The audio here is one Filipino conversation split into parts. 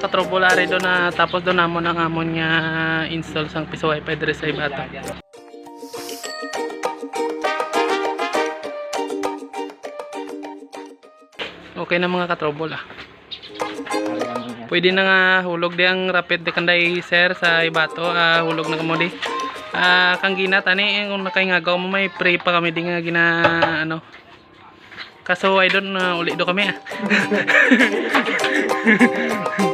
katrobol ari do na tapos do namon ang amon nga install sang piso wifi dire sa Ibato. Okay na mga katrobol ah. Pwede na nga hulog di ang rapid de kanday sir sa Ibato, ah, hulog na kamo di. Ah, kang gina tani kung nakaingagaw mo may pray pa kami di nga gina ano. Kaso I don't na uli do kami ah.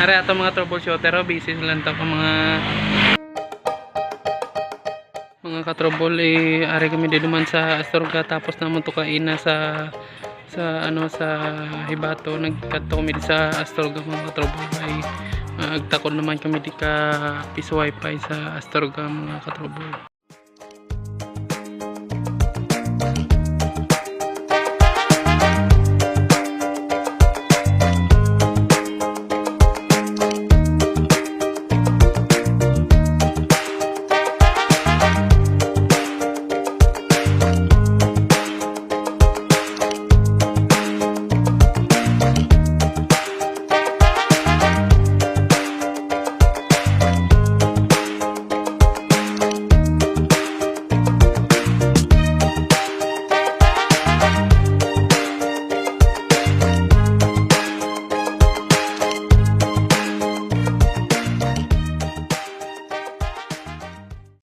Ari ato mga troubleshooter oh, busy to ka mga mga katrobol eh ari kami di sa Astorga tapos naman to kaina sa sa ano sa Hibato. Nagkadto kami sa Astorga mga katrobol ay agtakon naman kami di ka piso wifi sa Astorga mga katrobol